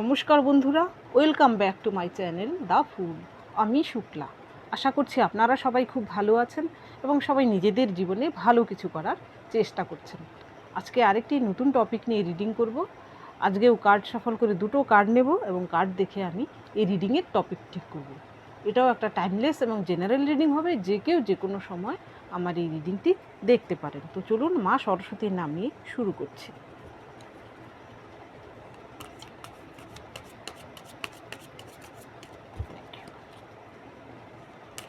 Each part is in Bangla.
নমস্কার বন্ধুরা, welcome back to my channel the food আমি শুক্লা। আশা করছি আপনারা সবাই খুব ভালো আছেন এবং সবাই নিজেদের জীবনে ভালো কিছু করার চেষ্টা করছেন। আজকে আরেকটি নতুন টপিক নিয়ে রিডিং করব। আজকেও কার্ড সফল করে দুটো কার্ড নেব এবং কার্ড দেখে আমি এই রিডিংয়ের টপিক ঠিক করব। এটাও একটা টাইমলেস এবং জেনারেল রিডিং হবে, যে কেউ যে কোনো সময় আমার এই রিডিংটি দেখতে পারেন। তো চলুন মা সরস্বতীর নাম নিয়ে শুরু করছি।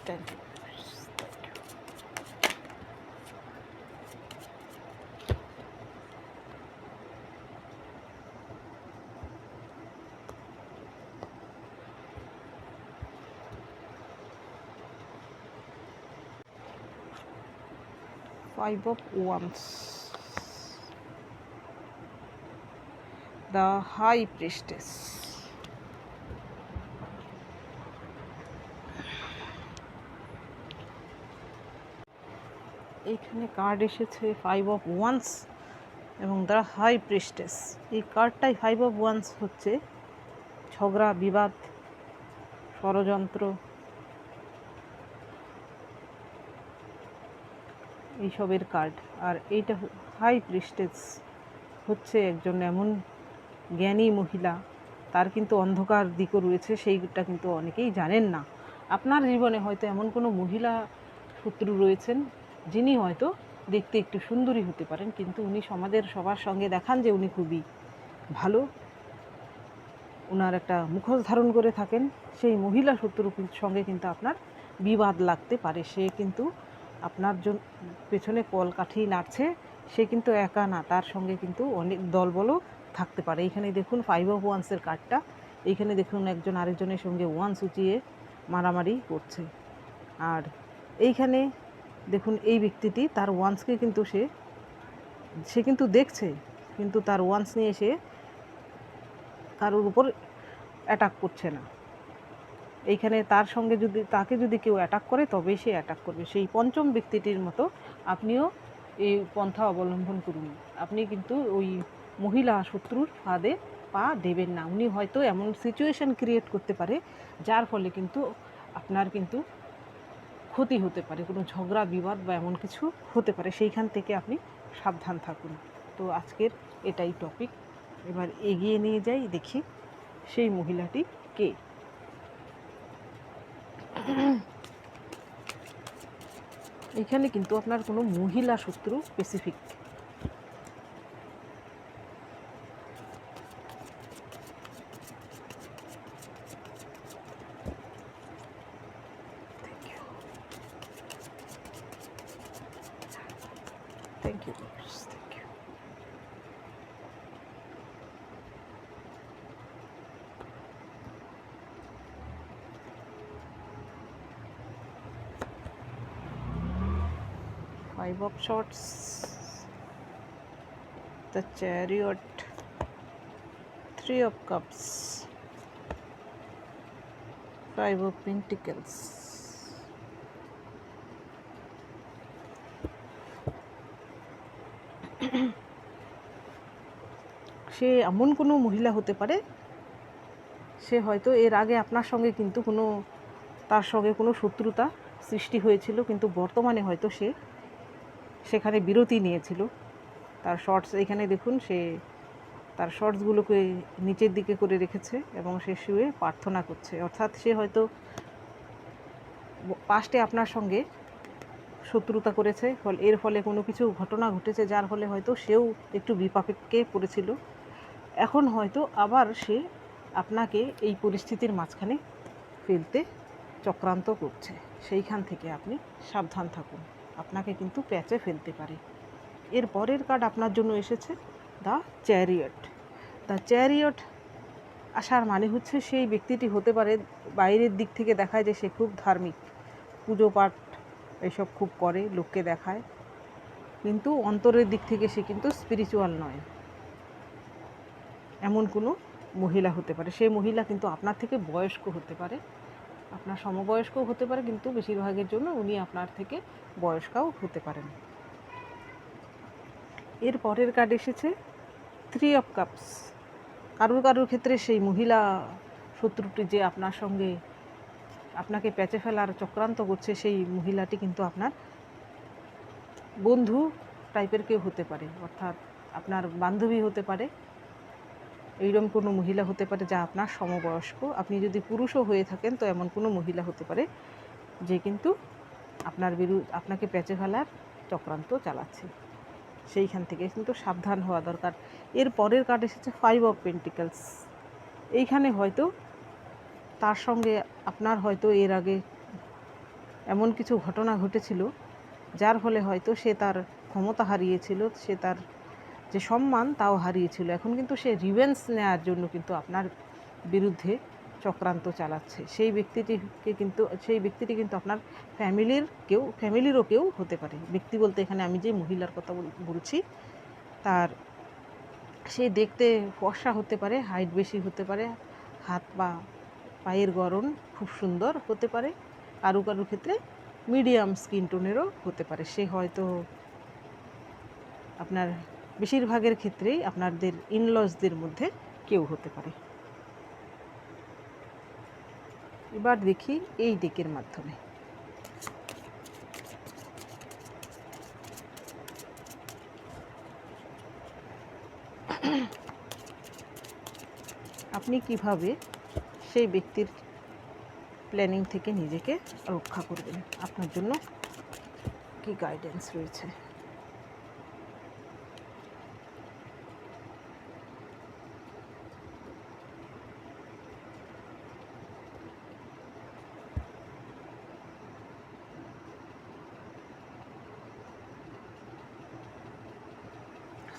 Five of Wands. The High Priestess. এইখানে কার্ড এসেছে ফাইভ অফ ওয়ান্স এবং দ্য হাই প্রিস্টেস এই কার্ডটাই ফাইভ অফ ওয়ান্স হচ্ছে। ঝগড়া, বিবাদ, ষড়যন্ত্র। এইসবের কার্ড আর এইটা হাই প্রিস্টেস হচ্ছে একজন এমন জ্ঞানী মহিলা। তার কিন্তু অন্ধকার দিকও রয়েছে, সেইটা কিন্তু অনেকেই জানেন না। আপনার জীবনে হয়তো এমন কোনো মহিলা শত্রু রয়েছেন যিনি হয়তো দেখতে একটু সুন্দরী হতে পারেন, কিন্তু উনি সমাজের সবার সঙ্গে দেখান যে উনি খুবই ভালো। ওনার একটা মুখোশ ধারণ করে থাকেন, সেই মহিলা শত্রুর সঙ্গে কিন্তু আপনার বিবাদ লাগতে পারে। সে কিন্তু আপনার জন, পেছনে কলকাঠি নাড়ছে, সে কিন্তু একা না, তার সঙ্গে কিন্তু অনেক দলবলও থাকতে পারে। এইখানে দেখুন ফাইভ অফ ওয়ান্সের কার্ডটা এইখানে দেখুন একজন আরেকজনের সঙ্গে ওয়ান্স উঁচিয়ে মারামারি করছে। আর এইখানে দেখুন, এই ব্যক্তিটি তার ওয়ান্সকে কিন্তু সে সে কিন্তু দেখছে, কিন্তু তার ওয়ান্স নিয়ে সে কারোর উপর অ্যাটাক করছে না। এইখানে তার সঙ্গে যদি, তাকে যদি কেউ অ্যাটাক করে, তবেই সে অ্যাটাক করবে। সেই পঞ্চম ব্যক্তিটির মতো আপনিও এই পন্থা অবলম্বন করুন। আপনি কিন্তু ওই মহিলা শত্রুর ফাঁদে পা দেবেন না। উনি হয়তো এমন সিচুয়েশন ক্রিয়েট করতে পারে, যার ফলে কিন্তু আপনার কিন্তু ক্ষতি হতে পারে, কোনো ঝগড়া, বিবাদ বা এমন কিছু হতে পারে, সেইখান থেকে আপনি সাবধান থাকুন। তো আজকের এটাই টপিক এবার এগিয়ে নিয়ে যাই, দেখি সেই মহিলাটি কে। এখানে কিন্তু আপনার কোনো মহিলা শত্রু specific Thank you, Thank you. Five of Swords, the Chariot, Three of Cups, Five of Pentacles. সে এমন কোনো মহিলা হতে পারে? সে হয়তো এর আগে আপনার সঙ্গে কিন্তু কোনো, তার সঙ্গে কোনো শত্রুতা সৃষ্টি হয়েছিল, কিন্তু বর্তমানে হয়তো সে সেখানে বিরতি নিয়েছিল। তার শর্টস এখানে দেখুন, সে তার শর্টসগুলোকে নিচের দিকে করে রেখেছে এবং সে শুয়ে প্রার্থনা করছে। অর্থাৎ সে হয়তো পাস্টে আপনার সঙ্গে শত্রুতা করেছে, ফল, এর ফলে কোনো কিছু ঘটনা ঘটেছে, যার ফলে হয়তো সেও একটু বিপাকে পড়েছিল। এখন হয়তো আবার সে আপনাকে এই পরিস্থিতির মাঝখানে ফেলতে চক্রান্ত করছে। সেইখান থেকে আপনি সাবধান থাকুন। আপনাকে কিন্তু প্যাচে ফেলতে পারে। এর পরের কার্ড আপনার জন্য এসেছে, দ্য চ্যারিয়ট। দ্য চ্যারিয়ট আসার মানে হচ্ছে সেই ব্যক্তিটি হতে পারে, বাইরের দিক থেকে দেখায় যে সে খুব ধার্মিক। পুজো পাঠ এসব খুব করে, লোককে দেখায়। কিন্তু অন্তরের দিক থেকে সে কিন্তু স্পিরিচুয়াল নয়। এমন কোনো মহিলা হতে পারে। সেই মহিলা কিন্তু আপনার থেকে বয়স্ক হতে পারে। আপনার সমবয়স্ক হতে পারে, কিন্তু বেশিরভাগের জন্য উনি আপনার থেকে বয়স্কাও হতে পারেন। এর পরের কার্ড এসেছে থ্রি অফ কাপস কারুর কারুর ক্ষেত্রে সেই মহিলা শত্রুটি যে আপনার সঙ্গে আপনাকে প্যাচে ফেলার চক্রান্ত করছে, সেই মহিলাটি কিন্তু আপনার বন্ধু টাইপের কেউ হতে পারে। অর্থাৎ আপনার বান্ধবী হতে পারে। এইরকম কোনো মহিলা হতে পারে যা আপনার সমবয়স্ক। আপনি যদি পুরুষও হয়ে থাকেন, তো এমন কোনো মহিলা হতে পারে যে কিন্তু আপনার বিরুদ্ধ আপনাকে প্যাচে ফেলার চক্রান্ত চালাচ্ছে। সেইখান থেকে কিন্তু সাবধান হওয়া দরকার। এর পরের কার্ড এসেছে ফাইভ অফ পেন্টিকেলস এইখানে হয়তো তার সঙ্গে আপনার হয়তো এর আগে এমন কিছু ঘটনা ঘটেছিল, যার ফলে হয়তো সে তার ক্ষমতা হারিয়েছিল, সে তার যে সম্মান, তাও হারিয়েছিল। এখন কিন্তু সে রিভেন্স নেওয়ার জন্য কিন্তু আপনার বিরুদ্ধে চক্রান্ত চালাচ্ছে। সেই ব্যক্তিটিকে কিন্তু, সেই ব্যক্তিটি কিন্তু আপনার ফ্যামিলির কেউ, ফ্যামিলিরও কেউ হতে পারে। ব্যক্তি বলতে এখানে আমি যে মহিলার কথা বলছি, তার সে দেখতে ফর্সা হতে পারে হাইট বেশি হতে পারে, হাত বা পায়ের গরম খুব সুন্দর হতে পারে, কারও কারও ক্ষেত্রে মিডিয়াম স্কিন টোনেরও হতে পারে। সে হয়তো আপনার বেশিরভাগের ক্ষেত্রেই আপনাদের ইনলসদের মধ্যে কেউ হতে পারে। এবার দেখি এই ডেকের মাধ্যমে। আপনি কীভাবে সেই ব্যক্তির প্ল্যানিং থেকে নিজেকে রক্ষা করবেন? আপনার জন্য কি গাইডেন্স রয়েছে?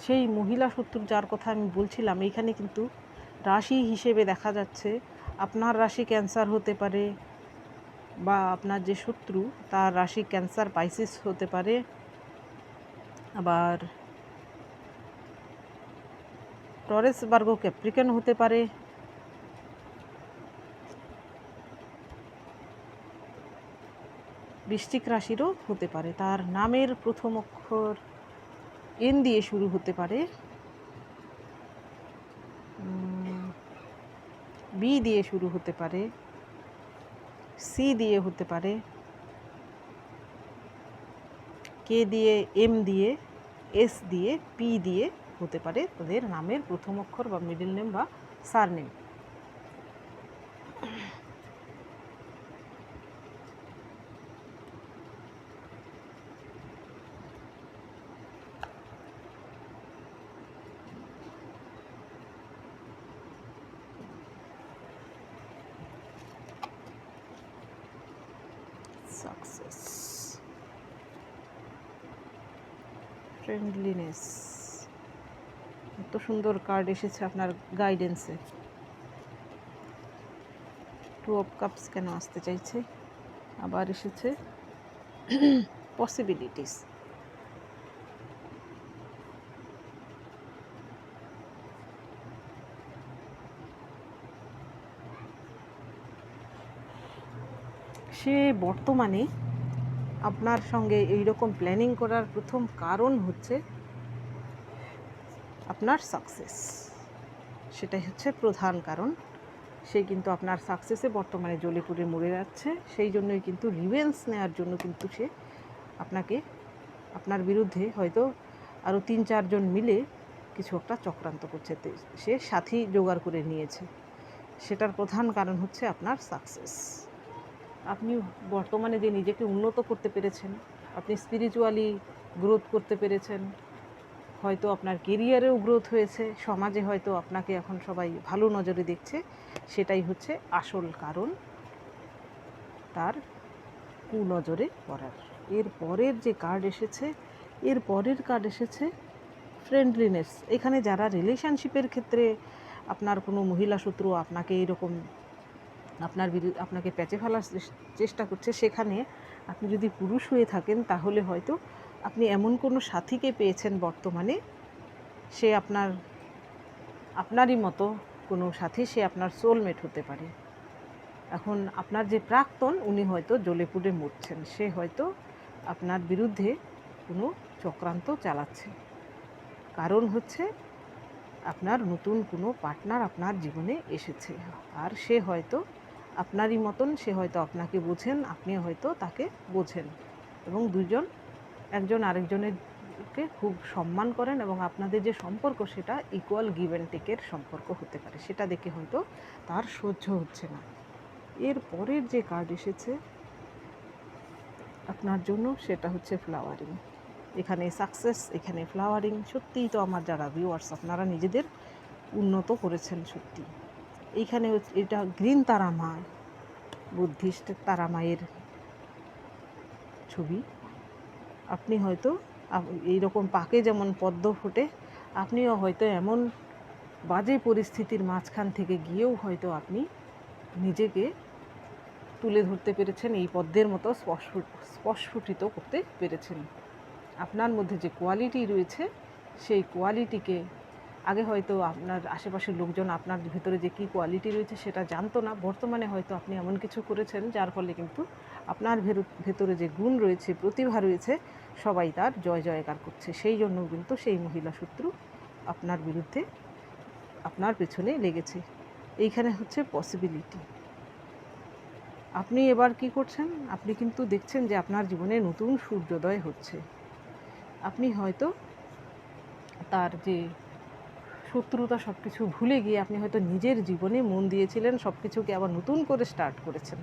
সেই মহিলা শত্রু যার কথা আমি বলছিলাম এইখানে কিন্তু রাশি হিসেবে দেখা যাচ্ছে। আপনার রাশি ক্যান্সার হতে পারে বা আপনার যে শত্রু, তার রাশি ক্যান্সার পাইসিস হতে পারে। আবার টরেস বার্গ ক্যাপ্রিকান হতে পারে। বৃষ্টিক রাশিরও হতে পারে। তার নামের প্রথম অক্ষর এন দিয়ে শুরু হতে পারে। বি দিয়ে শুরু হতে পারে। সি দিয়ে হতে পারে। কে দিয়ে এম দিয়ে এস দিয়ে পি দিয়ে হতে পারে। তাদের নামের প্রথম অক্ষর বা মিডল নেম বা সার নেম সাকসেস ফ্রেন্ডলিনেস এত সুন্দর কার্ড এসেছে আপনার গাইডেন্সে টু অফ কাপস কেন আসতে চাইছে? আবার এসেছে পসিবিলিটিস সে বর্তমানে আপনার সঙ্গে এই রকম প্ল্যানিং করার প্রথম কারণ হচ্ছে আপনার সাকসেস সেটাই হচ্ছে প্রধান কারণ। সে কিন্তু আপনার সাকসেসে বর্তমানে জ্বলে পুড়ে মরে যাচ্ছে। সেই জন্যই কিন্তু রিভেন্স নেওয়ার জন্য কিন্তু সে আপনাকে, আপনার বিরুদ্ধে হয়তো আরও তিন চারজন মিলে কিছু একটা চক্রান্ত করছে। সে সাথী জোগাড় করে নিয়েছে। সেটার প্রধান কারণ হচ্ছে আপনার সাকসেস আপনি বর্তমানে যে নিজেকে উন্নত করতে পেরেছেন, আপনি স্পিরিচুয়ালি গ্রোথ করতে পেরেছেন, হয়তো আপনার কেরিয়ারেও গ্রোথ হয়েছে, সমাজে হয়তো আপনাকে এখন সবাই ভালো নজরে দেখছে, সেটাই হচ্ছে আসল কারণ তার কুনজরে পড়ার। এর পরের যে কার্ড এসেছে, এর পরের কার্ড এসেছে ফ্রেন্ডলিনেস এখানে যারা রিলেশনশিপের ক্ষেত্রে আপনার কোনো মহিলা শত্রু আপনাকে এরকম আপনার বিরু- আপনাকে প্যাচে ফেলার চেষ্টা করছে, সেখানে আপনি যদি পুরুষ হয়ে থাকেন, তাহলে হয়তো আপনি এমন কোনো সাথীকে পেয়েছেন বর্তমানে, সে আপনার, আপনারই মতো কোনো সাথী, সে আপনার সোলমেট হতে পারে। এখন আপনার যে প্রাক্তন, উনি হয়তো জ্বলে মরছেন, সে হয়তো আপনার বিরুদ্ধে কোনো চক্রান্ত চালাচ্ছে। কারণ হচ্ছে আপনার নতুন কোনো পার্টনার আপনার জীবনে এসেছে, আর সে হয়তো আপনারই মতন সে হয়তো আপনাকে বোঝেন আপনি হয়তো তাকে বোঝেন। এবং দুজন একজন আরেকজনেরকে খুব সম্মান করেন এবং আপনাদের যে সম্পর্ক সেটা ইকুয়াল গিভ অ্যান্ড টেকের সম্পর্ক হতে পারে। সেটা দেখে হয়তো তার সহ্য হচ্ছে না। এর পরের যে কার্ড এসেছে, আপনার জন্য সেটা হচ্ছে ফ্লাওয়ারিং এখানে সাকসেস এখানে ফ্লাওয়ারিং সত্যিই তো আমার যারা ভিউয়ার্স আপনারা নিজেদের উন্নত করেছেন সত্যি এইখানে এটা গ্রিন তারামা বুদ্ধিস্ট তারামায়ের ছবি। আপনি হয়তো আপ- এইরকম পাকে যেমন পদ্ম ফোটে, আপনিও হয়তো এমন বাজে পরিস্থিতির মাঝখান থেকে গিয়েও হয়তো আপনি নিজেকে তুলে ধরতে পেরেছেন, এই পদ্মের মতো স্পস্ফুটিত করতে পেরেছেন। আপনার মধ্যে যে কোয়ালিটি রয়েছে, সেই কোয়ালিটিকে আগে হয়তো আপনার আশেপাশের লোকজন আপনার ভেতরে যে কী কোয়ালিটি রয়েছে সেটা জানতো না। বর্তমানে হয়তো আপনি এমন কিছু করেছেন, যার ফলে কিন্তু আপনার ভেতরে যে গুণ রয়েছে, প্রতিভা রয়েছে, সবাই তার জয় জয়কার করছে। সেই জন্য কিন্তু সেই মহিলা শত্রু আপনার বিরুদ্ধে আপনার পেছনে লেগেছে। এইখানে হচ্ছে পসিবিলিটি আপনি এবার কি করছেন? আপনি কিন্তু দেখছেন যে আপনার জীবনে নতুন সূর্যোদয় হচ্ছে। আপনি হয়তো তার যে শত্রুতা সব কিছু ভুলে গিয়ে আপনি হয়তো নিজের জীবনে মন দিয়েছিলেন সব কিছুকে আবার নতুন করে স্টার্ট করেছেন।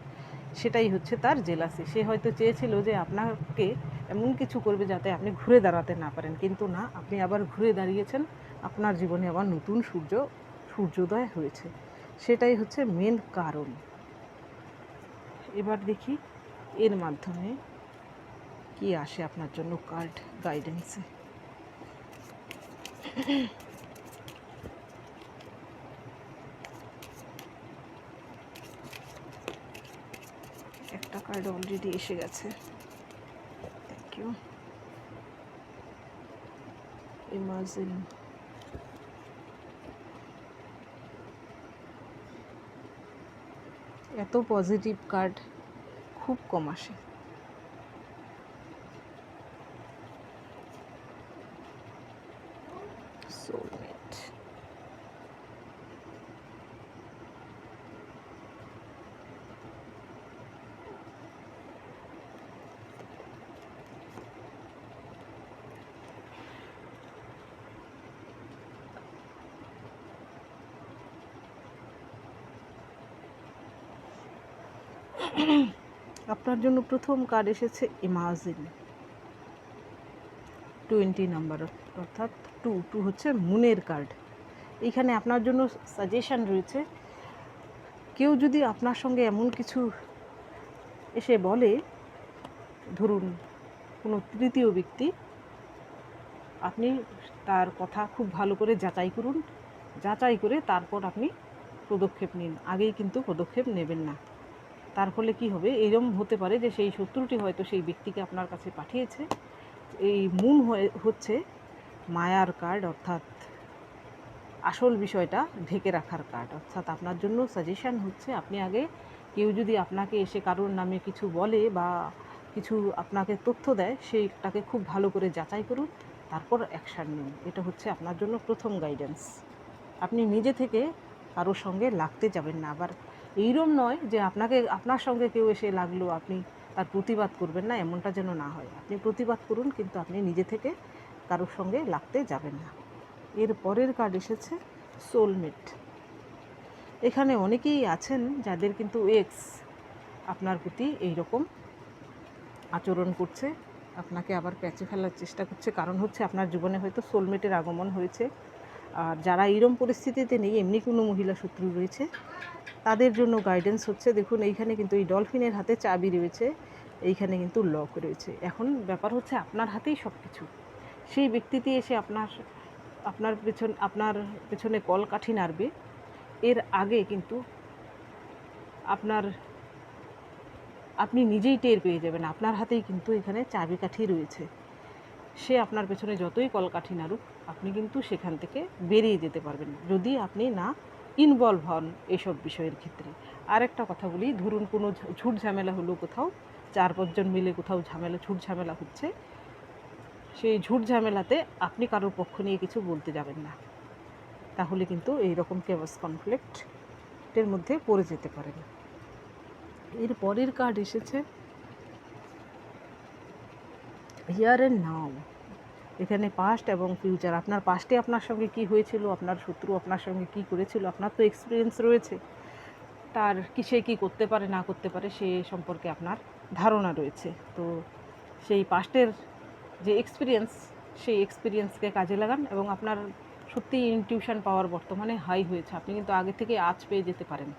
সেটাই হচ্ছে তার জেলাসি সে হয়তো চেয়েছিল যে আপনাকে এমন কিছু করবে যাতে আপনি ঘুরে দাঁড়াতে না পারেন। কিন্তু না, আপনি আবার ঘুরে দাঁড়িয়েছেন। আপনার জীবনে আবার নতুন সূর্য, সূর্যোদয় হয়েছে। সেটাই হচ্ছে মেন কারণ। এবার দেখি এর মাধ্যমে কি আসে আপনার জন্য কার্ড গাইডেন্সে একটা কার্ড অলরেডি এসে গেছে। থ্যাংক ইউ ইমাজিন এত পজিটিভ কার্ড খুব কম আসে সোলমেট আপনার জন্য প্রথম কার্ড এসেছে ইমাজিন। টোয়েন্টি নাম্বার অর্থাৎ টু টু হচ্ছে মুনের কার্ড এইখানে আপনার জন্য সাজেশান রয়েছে। কেউ যদি আপনার সঙ্গে এমন কিছু এসে বলে, ধরুন কোনো তৃতীয় ব্যক্তি, আপনি তার কথা খুব ভালো করে যাচাই করুন। যাচাই করে তারপর আপনি পদক্ষেপ নিন। আগেই কিন্তু পদক্ষেপ নেবেন না। তার ফলে কি হবে? এরম হতে পারে যে সেই শত্রুটি হয়তো সেই ব্যক্তিকে আপনার কাছে পাঠিয়েছে। এই মুন হচ্ছে মায়ার কার্ড অর্থাৎ আসল বিষয়টা ঢেকে রাখার কার্ড অর্থাৎ আপনার জন্য সাজেশান হচ্ছে আপনি আগে কেউ যদি আপনাকে এসে কারোর নামে কিছু বলে বা কিছু আপনাকে তথ্য দেয়, সেইটাকে খুব ভালো করে যাচাই করুন, তারপর অ্যাকশান নিন। এটা হচ্ছে আপনার জন্য প্রথম গাইডেন্স আপনি নিজে থেকে কারোর সঙ্গে লাগতে যাবেন না। আবার এইরম নয় যে আপনাকে, আপনার সঙ্গে কেউ এসে লাগল, আপনি তার প্রতিবাদ করবেন না, এমনটা যেন না হয়। আপনি প্রতিবাদ করুন, কিন্তু আপনি নিজে থেকে কারোর সঙ্গে লাগতে যাবেন না। এর পরের কার্ড এসেছে সোলমেট এখানে অনেকেই আছেন যাদের কিন্তু এক্স আপনার প্রতি এই রকম আচরণ করছে, আপনাকে আবার প্যাচে ফেলার চেষ্টা করছে। কারণ হচ্ছে আপনার জীবনে হয়তো সোলমেটের আগমন হয়েছে। আর যারা এইরম পরিস্থিতিতে নেই, এমনি কোনো মহিলা শত্রু রয়েছে, তাদের জন্য গাইডেন্স হচ্ছে, দেখুন এইখানে কিন্তু এই ডলফিনের হাতে চাবি রয়েছে, এইখানে কিন্তু লক রয়েছে। এখন ব্যাপার হচ্ছে আপনার হাতেই সব কিছু সেই ব্যক্তিটি এসে আপনার আপনার পেছন, আপনার পেছনে কলকাঠি নাড়বে, এর আগে কিন্তু আপনার, আপনি নিজেই টের পেয়ে যাবেন, আপনার হাতেই কিন্তু এখানে চাবিকাঠি রয়েছে। সে আপনার পেছনে যতই কলকাঠি নাড়ুক, আপনি কিন্তু সেখান থেকে বেরিয়ে যেতে পারবেন যদি আপনি না ইনভলভ হন এসব বিষয়ের ক্ষেত্রে। আর একটা কথা বলি, ধরুন কোনো ঝুট ঝামেলা হলো কোথাও, চার পাঁচজন মিলে কোথাও ঝামেলা, ঝুট ঝামেলা হচ্ছে, সেই ঝুট ঝামেলাতে আপনি কারোর পক্ষ নিয়ে কিছু বলতে যাবেন না। তাহলে কিন্তু এই রকম কেওয়াস কনফ্লিক্টের মধ্যে পড়ে যেতে পারেন। এর পরের কার্ড এসেছে। Here and now. এখানে পাস্ট এবং ফিউচার আপনার পাস্টে আপনার সঙ্গে কি হয়েছিল, আপনার শত্রু আপনার সঙ্গে কি করেছিল, আপনার তো এক্সপিরিয়েন্স রয়েছে। তার কিসে কি করতে পারে, না করতে পারে, সে সম্পর্কে আপনার ধারণা রয়েছে। তো সেই পাস্টের যে এক্সপিরিয়েন্স সেই এক্সপিরিয়েন্সকে কাজে লাগান এবং আপনার সত্যি ইনটিউশন পাওয়ার বর্তমানে হাই হয়েছে। আপনি কিন্তু আগে থেকে আজ পেয়ে যেতে পারেন।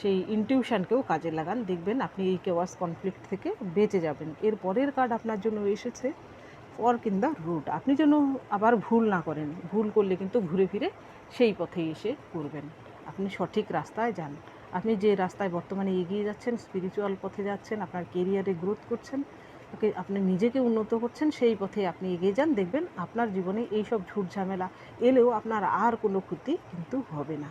সেই ইনটিউশনকেও কাজে লাগান। দেখবেন আপনি এই কেওয়াস কনফ্লিক্ট থেকে বেঁচে যাবেন। এর পরের কার্ড আপনার জন্য এসেছে ফর্ক ইন দ্য রুট আপনি যেন আবার ভুল না করেন। ভুল করলে কিন্তু ঘুরে ফিরে সেই পথেই এসে করবেন আপনি সঠিক রাস্তায় যান। আপনি যে রাস্তায় বর্তমানে এগিয়ে যাচ্ছেন স্পিরিচুয়াল পথে যাচ্ছেন, আপনার কেরিয়ারে গ্রোথ করছেন, ওকে আপনি নিজেকে উন্নত করছেন, সেই পথে আপনি এগিয়ে যান। দেখবেন আপনার জীবনে এই সব ঝুট ঝামেলা এলেও আপনার আর কোনো ক্ষতি কিন্তু হবে না।